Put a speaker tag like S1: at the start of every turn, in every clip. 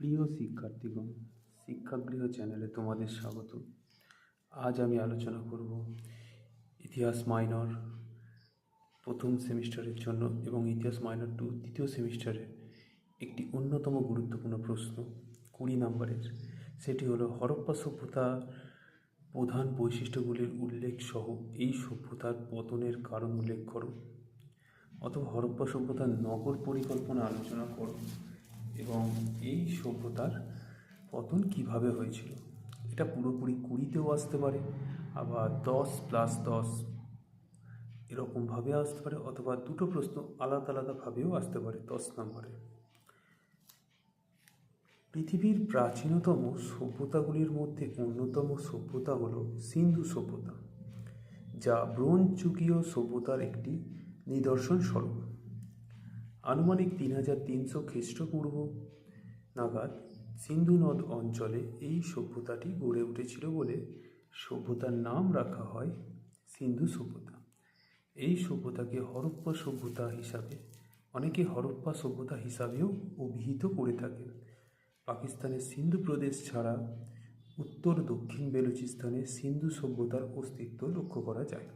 S1: প্রিয় শিক্ষার্থীগণ, শিক্ষাগৃহ চ্যানেলে তোমাদের স্বাগত। আজ আমি আলোচনা করব ইতিহাস মাইনর প্রথম সেমিস্টারের জন্য এবং ইতিহাস মাইনর টু দ্বিতীয় সেমিস্টারের একটি অন্যতম গুরুত্বপূর্ণ প্রশ্ন, কুড়ি নম্বরের। সেটি হলো, হরপ্পা সভ্যতার প্রধান বৈশিষ্ট্যগুলির উল্লেখ সহ এই সভ্যতার পতনের কারণ উল্লেখ করো। অথবা হরপ্পা সভ্যতার নগর পরিকল্পনা আলোচনা করো। এবং এই সভ্যতার পতন কীভাবে হয়েছিল? এটা পুরোপুরি কুড়িতেও আসতে পারে, আবার দশ প্লাস দশ এরকমভাবে আসতে পারে, অথবা দুটো প্রশ্ন আলাদা আলাদাভাবেও আসতে পারে দশ নম্বরে। পৃথিবীর প্রাচীনতম সভ্যতাগুলির মধ্যে অন্যতম সভ্যতা হল সিন্ধু সভ্যতা, যা ব্রোঞ্জ যুগীয় সভ্যতার একটি নিদর্শন স্বরূপ আনুমানিক তিন হাজার তিনশো খ্রিস্টপূর্ব নাগাদ সিন্ধু নদ অঞ্চলে এই সভ্যতাটি গড়ে উঠেছিল বলে সভ্যতার নাম রাখা হয় সিন্ধু সভ্যতা। এই সভ্যতাকে হরপ্পা সভ্যতা হিসাবে, অনেকে হরপ্পা সভ্যতা হিসাবেও অভিহিত করে থাকে পাকিস্তানের সিন্ধু প্রদেশ ছাড়া উত্তর দক্ষিণ বেলুচিস্তানে সিন্ধু সভ্যতার অস্তিত্ব লক্ষ্য করা যায়।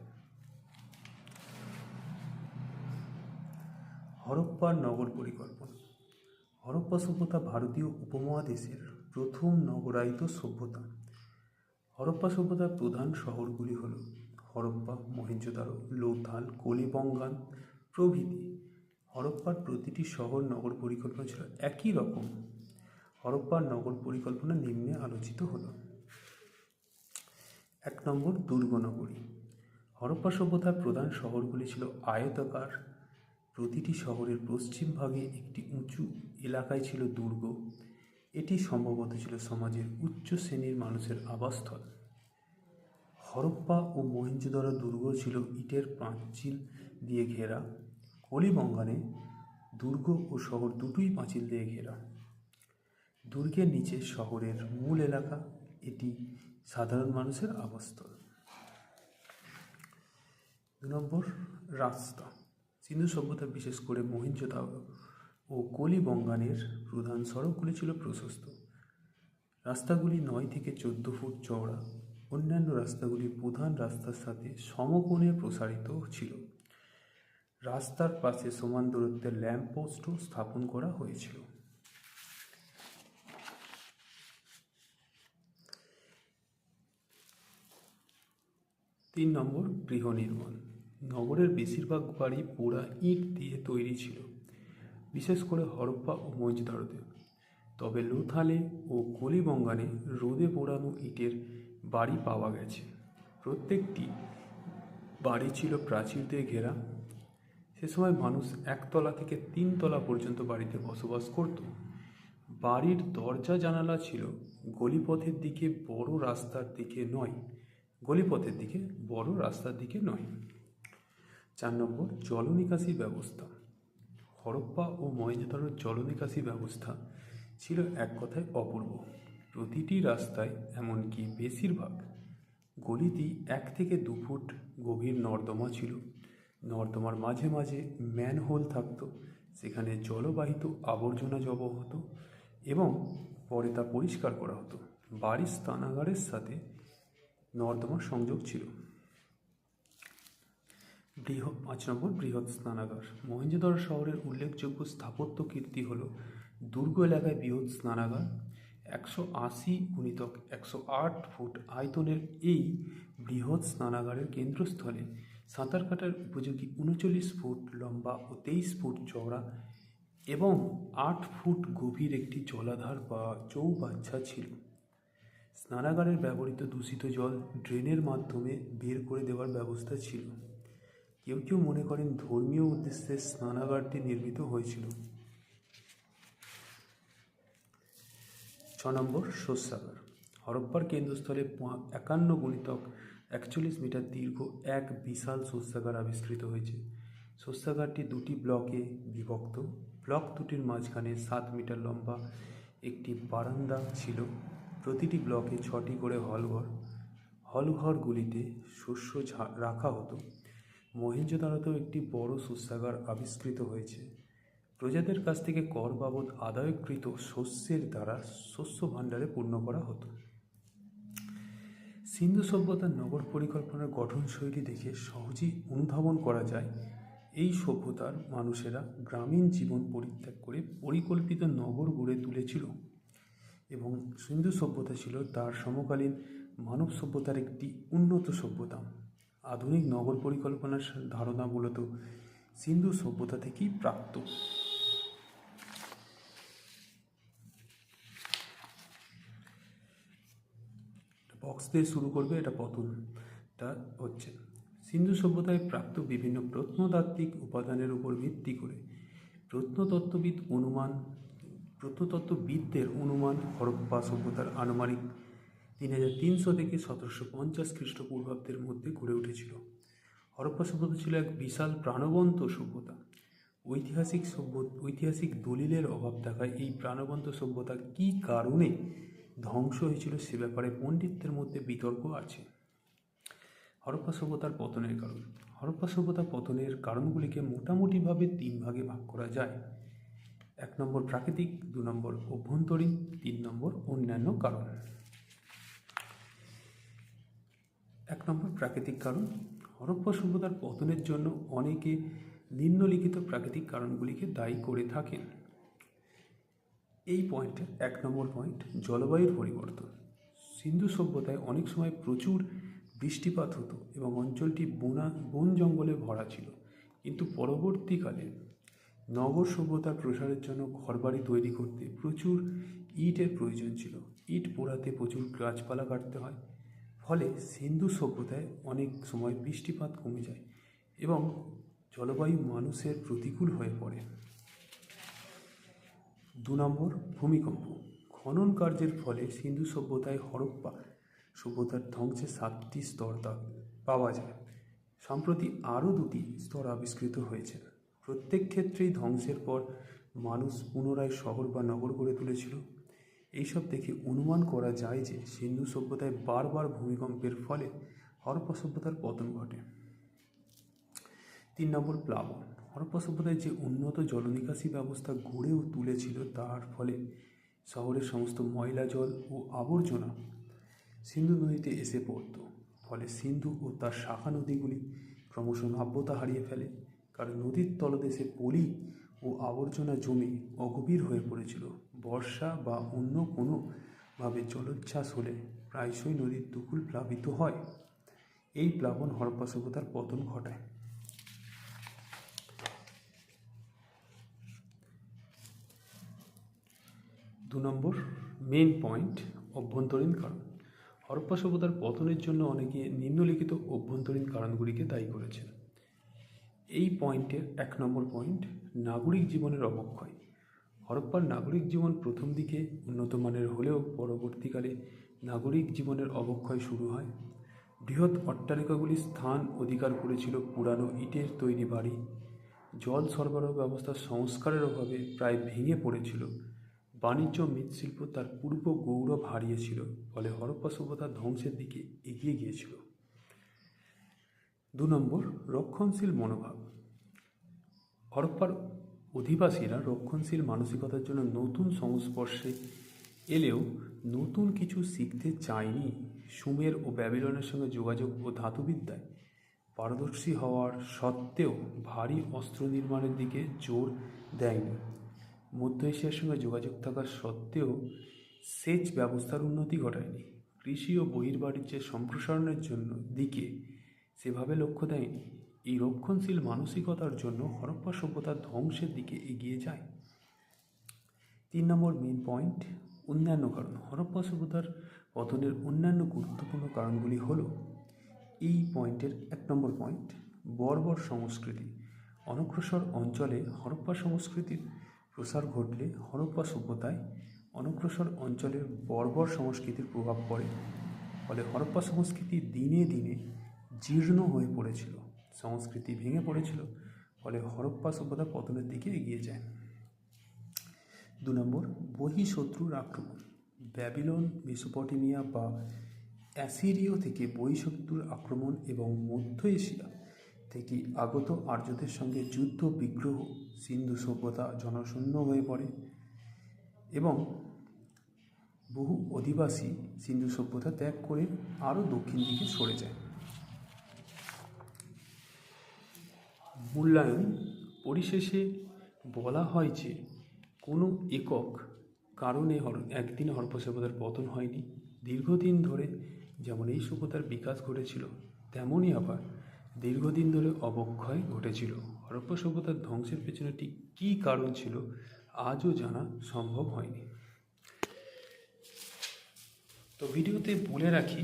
S1: হরপ্পার নগর পরিকল্পনা। হরপ্পা সভ্যতা ভারতীয় উপমহাদেশের প্রথম নগরায়িত সভ্যতা। হরপ্পা সভ্যতার প্রধান শহরগুলি হল হরপ্পা, মহেঞ্জোদারো, লোথাল, কলিবঙ্গান প্রভৃতি। হরপ্পার প্রতিটি শহর নগর পরিকল্পনা ছিল একই রকম। হরপ্পার নগর পরিকল্পনা নিম্নে আলোচিত হল। এক নম্বর দুর্গনগরী। হরপ্পা সভ্যতার প্রধান শহরগুলি ছিল আয়তাকার প্রতিটি শহরের পশ্চিম ভাগে একটি উঁচু এলাকায় ছিল দুর্গ। এটি সম্ভবত ছিল সমাজের উচ্চ শ্রেণির মানুষের আবাসস্থল। হরপ্পা ও মহেঞ্জোদারো দুর্গ ছিল ইটের পাঁচিল দিয়ে ঘেরা। কলিবঙ্গানে দুর্গ ও শহর দুটোই পাঁচিল দিয়ে ঘেরা। দুর্গের নিচে শহরের মূল এলাকা, এটি সাধারণ মানুষের আবাসস্থল। দু নম্বর রাস্তা। সিন্ধু সভ্যতা, বিশেষ করে মহিঞ্জোদারো ও কলিবঙ্গানের প্রধান সড়কগুলি ছিল প্রশস্ত। রাস্তাগুলি নয় থেকে চোদ্দ ফুট চওড়া। অন্যান্য রাস্তাগুলি প্রধান রাস্তার সাথে সমকোণে প্রসারিত ছিল। রাস্তার পাশে সমান দূরত্বের ল্যাম্পপোস্টও স্থাপন করা হয়েছিল। তিন নম্বর গৃহ নির্মাণ। নগরের বেশিরভাগ বাড়ি পোড়া ইট দিয়ে তৈরি ছিল, বিশেষ করে হরপ্পা ও মজদারোতে তবে লোথালে ও কলিবঙ্গানে রোদে পোড়ানো ইটের বাড়ি পাওয়া গেছে। প্রত্যেকটি বাড়ি ছিল প্রাচীর দিয়ে ঘেরা। সে সময় মানুষ একতলা থেকে তিনতলা পর্যন্ত বাড়িতে বসবাস করত। বাড়ির দরজা জানালা ছিল গলিপথের দিকে বড় রাস্তার দিকে নয়। গলিপথের দিকে বড় রাস্তার দিকে নয়। চার নম্বর, জলনিকাশি ব্যবস্থা। হরপ্পা ও মহেঞ্জোদারোর জলনিকাশি ব্যবস্থা ছিল এক কথায় অপূর্ব। প্রতিটি রাস্তায় এমনকি বেশিরভাগ গলিতেই এক থেকে দু ফুট গভীর নর্দমা ছিল। নর্দমার মাঝে মাঝে ম্যানহোল থাকতো, সেখানে জলবাহিত আবর্জনা জমা হতো এবং পরে তা পরিষ্কার করা হতো। বাড়ির স্নানাগারের সাথে নর্দমার সংযোগ ছিল। বৃহৎ পাঁচ নম্বর বৃহৎ স্নানাগার। মহেঞ্জোদারো শহরের উল্লেখযোগ্য স্থাপত্য কীর্তি হল দুর্গ এলাকায় বৃহৎ স্নানাগার, একশো আশি গুণিতক একশো আট ফুট আয়তনের এই বৃহৎ স্নানাগারের কেন্দ্রস্থলে সাঁতার কাটার উপযোগী উনচল্লিশ ফুট লম্বা ও তেইশ ফুট চওড়া এবং আট ফুট গভীর একটি জলাধার বা চৌবাচ্চা ছিল। স্নানাগারের ব্যবহৃত দূষিত জল ড্রেনের মাধ্যমে বের করে দেওয়ার ব্যবস্থা ছিল। কেউ কেউ মনে করেন ধর্মীয় উদ্দেশ্যে স্নানাগারটি নির্মিত হয়েছিল। ছ নম্বর শস্যাগার হরপ্পার কেন্দ্রস্থলে একান্ন গুণিতক একচল্লিশ মিটার দীর্ঘ এক বিশাল শস্যাগার আবিষ্কৃত হয়েছে। শস্যাগারটি দুটি ব্লকে বিভক্ত। ব্লক দুটির মাঝখানে সাত মিটার লম্বা একটি বারান্দা ছিল। প্রতিটি ব্লকে ছটি করে হলঘর। হলঘরগুলিতে শস্য রাখা হতো। মহেঞ্জোদারোতেও একটি বড় শস্যাগার আবিষ্কৃত হয়েছে। প্রজাদের কাছ থেকে কর বাবদ আদায়কৃত শস্যের দ্বারা শস্য ভাণ্ডারে পূর্ণ করা হতো। সিন্ধু সভ্যতার নগর পরিকল্পনার গঠনশৈলী দেখে সহজেই অনুধাবন করা যায়, এই সভ্যতার মানুষেরা গ্রামীণ জীবন পরিত্যাগ করে পরিকল্পিত নগর গড়ে তুলেছিল এবং সিন্ধু সভ্যতা ছিল তার সমকালীন মানব সভ্যতার একটি উন্নত সভ্যতা। আধুনিক নগর পরিকল্পনার ধারণা মূলত সিন্ধু সভ্যতা থেকেই প্রাপ্ত। বক্স দিয়ে শুরু করবে, এটা পতনটা হচ্ছে। সিন্ধু সভ্যতায় প্রাপ্ত বিভিন্ন প্রত্নতাত্ত্বিক উপাদানের উপর ভিত্তি করে প্রত্নতত্ত্ববিদ অনুমান, প্রত্নতত্ত্ববিদদের অনুমান, হরপ্পা সভ্যতার আনুমানিক তিন হাজার তিনশো থেকে সতেরোশো পঞ্চাশ খ্রিস্টপূর্বাব্দের মধ্যে গড়ে উঠেছিল। হরপ্পা সভ্যতা ছিল এক বিশাল প্রাণবন্ত সভ্যতা। ঐতিহাসিক সভ্য, ঐতিহাসিক দলিলের অভাব থাকায় এই প্রাণবন্ত সভ্যতা কী কারণে ধ্বংস হয়েছিল সে ব্যাপারে পণ্ডিতদের মধ্যে বিতর্ক আছে। হরপ্পা সভ্যতার পতনের কারণ। হরপ্পা সভ্যতা পতনের কারণগুলিকে মোটামুটিভাবে তিন ভাগে ভাগ করা যায়। এক নম্বর প্রাকৃতিক, দু নম্বর অভ্যন্তরীণ, তিন নম্বর অন্যান্য কারণ। এক নম্বর প্রাকৃতিক কারণ, হরপ্পা সভ্যতার পতনের জন্য অনেকে নিম্নলিখিত প্রাকৃতিক কারণগুলিকে দায়ী করে থাকেন। এই পয়েন্টের এক নম্বর পয়েন্ট জলবায়ুর পরিবর্তন। সিন্ধু সভ্যতায় অনেক সময় প্রচুর বৃষ্টিপাত হতো এবং অঞ্চলটি বনা, বন জঙ্গলে ভরা ছিল। কিন্তু পরবর্তীকালে নগর সভ্যতার প্রসারের জন্য ঘরবাড়ি তৈরি করতে প্রচুর ইটের প্রয়োজন ছিল। ইট পোড়াতে প্রচুর গাছপালা কাটতে হয়। ফলে সিন্ধু সভ্যতায় অনেক সময় বৃষ্টিপাত কমে যায় এবং জলবায়ু মানুষের প্রতিকূল হয়ে পড়ে। দু নম্বর, ভূমিকম্প। খনন কার্যের ফলে সিন্ধু সভ্যতায় হরপ্পা সভ্যতার ধ্বংসের সাতটি স্তর পাওয়া যায়। সম্প্রতি আরও দুটি স্তর আবিষ্কৃত হয়েছে। প্রত্যেক ক্ষেত্রেই ধ্বংসের পর মানুষ পুনরায় শহর বা নগর গড়ে তুলেছিল। এইসব দেখে অনুমান করা যায় যে সিন্ধু সভ্যতায় বারবার ভূমিকম্পের ফলে হরপ্পা সভ্যতার পতন ঘটে। তিন নম্বর প্লাবন। হরপ্পা সভ্যতায় যে উন্নত জলনিকাশি ব্যবস্থা গড়েও তুলেছিল, তার ফলে শহরের সমস্ত ময়লা জল ও আবর্জনা সিন্ধু নদীতে এসে পড়তো। ফলে সিন্ধু ও তার শাখা নদীগুলি ক্রমশ নাব্যতা হারিয়ে ফেলে। কারণ নদীর তলদেশে পলি ও আবর্জনা জমে অগভীর হয়ে পড়েছিল। বর্ষা বা অন্য কোনোভাবে জলোচ্ছ্বাস হলে প্রায়শই নদীর দুকুল প্লাবিত হয়। এই প্লাবন হরপ্পা সভ্যতার পতন ঘটায়। দু নম্বর মেন পয়েন্ট, অভ্যন্তরীণ কারণ। হরপ্পা সভ্যতার পতনের জন্য অনেকে নিম্নলিখিত অভ্যন্তরীণ কারণগুলিকে দায়ী করেছেন। এই পয়েন্টের এক নম্বর পয়েন্ট নাগরিক জীবনের অবক্ষয়। হরপ্পার নাগরিক জীবন প্রথম দিকে উন্নত মানের হলেও পরবর্তীকালে নাগরিক জীবনের অবক্ষয় শুরু হয়। বৃহৎ অট্টালিকাগুলি স্থান অধিকার করেছিল পুরানো ইটের তৈরি বাড়ি। জল সরবরাহ ব্যবস্থার সংস্কারের অভাবে প্রায় ভেঙে পড়েছিল। বাণিজ্য মৃৎশিল্প তার পূর্ব গৌরব হারিয়েছিল, ফলে হরপ্পা সভ্যতা ধ্বংসের দিকে এগিয়ে গিয়েছিল। দু নম্বর, রক্ষণশীল মনোভাব। হরপ্পার অধিবাসীরা রক্ষণশীল মানসিকতার জন্য নতুন সংস্পর্শে এলেও নতুন কিছু শিখতে চায়নি সুমের ও ব্যাবিলনের সঙ্গে যোগাযোগ ও ধাতুবিদ্যায়। পারদর্শী হওয়ার সত্ত্বেও ভারী অস্ত্র নির্মাণের দিকে জোর দেয়নি। মধ্য এশিয়ার সঙ্গে যোগাযোগ থাকা সত্ত্বেও সেচ ব্যবস্থার উন্নতি ঘটায়নি। কৃষি ও বহির্বাণিজ্যের সম্প্রসারণের জন্য দিকে সেভাবে লক্ষ্য দেয়নি। এই রক্ষণশীল মানসিকতার জন্য হরপ্পা সভ্যতা ধ্বংসের দিকে এগিয়ে যায়। তিন নম্বর মেন পয়েন্ট অন্যান্য কারণ। হরপ্পা সভ্যতার পতনের অন্যান্য গুরুত্বপূর্ণ কারণগুলি হল, এই পয়েন্টের এক নম্বর পয়েন্ট বর্বর সংস্কৃতি। অনগ্রসর অঞ্চলে হরপ্পা সংস্কৃতির প্রসার ঘটলে হরপ্পা সভ্যতায় অনগ্রসর অঞ্চলের বর্বর সংস্কৃতির প্রভাব পড়ে। ফলে হরপ্পা সংস্কৃতি দিনে দিনে জীর্ণ হয়ে পড়েছিল, সংস্কৃতি ভেঙে পড়েছিল, ফলে হরপ্পা সভ্যতা পতনের দিকে এগিয়ে যায়। দু নম্বর বহিঃশত্রুর আক্রমণ ব্যাবিলন, মেসোপটেমিয়া বা অ্যাসিরিয় থেকে বহিঃশত্রুর আক্রমণ এবং মধ্য এশিয়া থেকে আগত আর্যদের সঙ্গে যুদ্ধ, বিগ্রহ, সিন্ধু সভ্যতা জনশূন্য হয়ে পড়ে এবং বহু অধিবাসী সিন্ধু সভ্যতা ত্যাগ করে আরও দক্ষিণ দিকে সরে যায়। মূল্যায়ন পরিশেষে বলা হয় যে কোনো একক কারণে হর, একদিন সভ্যতার পতন হয়নি। দীর্ঘদিন ধরে যেমন এই সভ্যতার বিকাশ ঘটেছিল, তেমনই আবার দীর্ঘদিন ধরে অবক্ষয় ঘটেছিল। হরপ্প সভ্যতার ধ্বংসের পেছনে ঠিক কী কারণ ছিল, আজও জানা সম্ভব হয়নি। তো ভিডিওতে বলে রাখি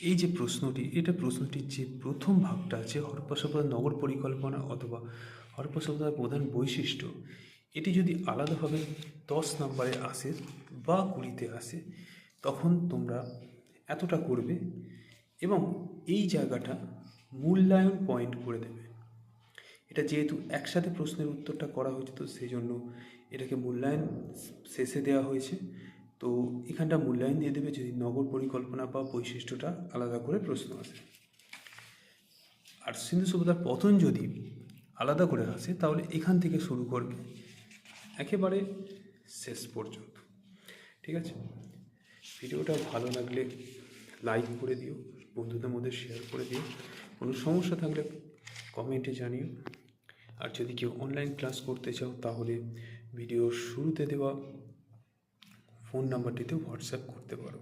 S1: এই যে প্রশ্নটি, এটা প্রশ্নটির যে প্রথম ভাগটা আছে হরপ্পা নগর পরিকল্পনা অথবা হরপ্পা সভ্যতার প্রধান বৈশিষ্ট্য, এটি যদি আলাদাভাবে দশ নম্বরে আসে বা কুড়িতে আসে, তখন তোমরা এতটা করবে এবং এই জায়গাটা মূল্যায়ন পয়েন্ট করে দেবে। এটা যেহেতু একসাথে প্রশ্নের উত্তরটা করা হয়েছে, তো সেই জন্য এটাকে মূল্যায়ন শেষে দেওয়া হয়েছে। তো এখানটা মূল্যায়ন দিয়ে দেবে যদি নগর পরিকল্পনা বা বৈশিষ্ট্যটা আলাদা করে প্রশ্ন আসে। আর সিন্ধু সভ্যতার পতন যদি আলাদা করে আসে, তাহলে এখান থেকে শুরু করবে একেবারে শেষ পর্যন্ত। ঠিক আছে? ভিডিওটা ভালো লাগলে লাইক করে দিও, বন্ধুদের মধ্যে শেয়ার করে দিও। কোনো সমস্যা থাকলে কমেন্টে জানিও। আর যদি কেউ অনলাইন ক্লাস করতে চাও, তাহলে ভিডিওর শুরুতে দেওয়া ফোন নাম্বারটিতে হোয়াটসঅ্যাপ করতে পারো।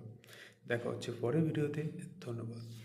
S1: দেখা হচ্ছে পরের ভিডিওতে। ধন্যবাদ।